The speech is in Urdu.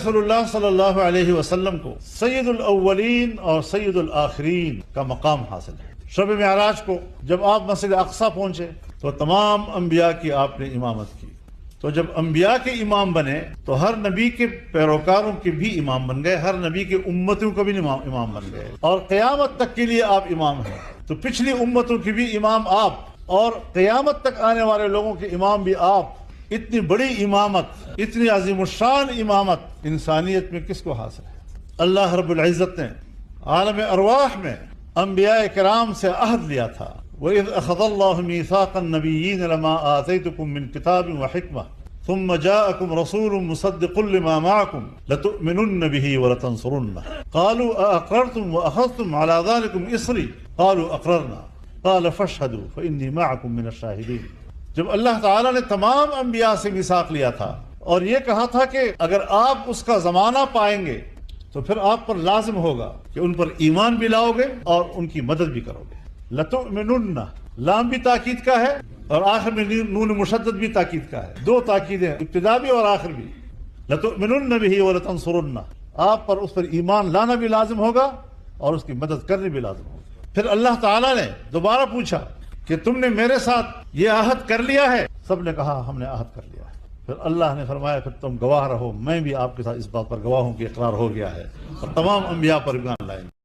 رسول اللہ صلی اللہ علیہ وسلم کو سید الاولین اور سید الآخرین کا مقام حاصل ہے۔ شب معراج کو جب آپ مسجد اقصا پہنچے تو تمام انبیاء کی آپ نے امامت کی۔ تو جب انبیاء کے امام بنے تو ہر نبی کے پیروکاروں کے بھی امام بن گئے، ہر نبی کے امتوں کا بھی امام بن گئے۔ اور قیامت تک کے لیے آپ امام ہیں۔ تو پچھلی امتوں کی بھی امام آپ اور قیامت تک آنے والے لوگوں کے امام بھی آپ۔ اتنی بڑی امامت، اتنی عظیم الشان امامت انسانیت میں کس کو حاصل ہے؟ اللہ رب العزت نے عالم ارواح میں انبیاء کرام سے عہد لیا تھا۔ وَإِذْ أَخَذَ اللَّهُ مِيثَاقَ النَّبِيِّينَ لَمَا آتَيْتُكُم مِّن كِتَابٍ وَحِكْمَةٍ ثُمَّ جَاءَكُمْ رَسُولٌ مُصَدِّقٌ لِّمَا مَعَكُمْ لَتُؤْمِنُنَّ بِهِ وَلَتَنصُرُنَّهُ قَالُوا أَأَقْرَرْتُمْ وَأَخَذْتُمْ عَلَى ذَلِكُمْ إِصْرِي قَالُوا أَقْرَرْنَا قَالَ فَاشْهَدُوا فَإِنِّي مَعَكُمْ مِنَ الشَّاهِدِينَ جب اللہ تعالیٰ نے تمام انبیاء سے میثاق لیا تھا اور یہ کہا تھا کہ اگر آپ اس کا زمانہ پائیں گے تو پھر آپ پر لازم ہوگا کہ ان پر ایمان بھی لاؤ گے اور ان کی مدد بھی کرو گے۔ لتؤمنن، لام بھی تاکید کا ہے اور آخر میں نون مشدد بھی تاکید کا ہے۔ دو تاکیدیں، ابتدا بھی اور آخر بھی۔ لتؤمنن بھی ولتنصرن آپ پر اس پر ایمان لانا بھی لازم ہوگا اور اس کی مدد کرنی بھی لازم ہوگا۔ پھر اللہ تعالیٰ نے دوبارہ پوچھا کہ تم نے میرے ساتھ یہ عہد کر لیا ہے۔ سب نے کہا، ہم نے عہد کر لیا ہے۔ پھر اللہ نے فرمایا، پھر تم گواہ رہو، میں بھی آپ کے ساتھ اس بات پر گواہ ہوں کہ اقرار ہو گیا ہے۔ اور تمام انبیاء پر ایمان لائیں۔ گے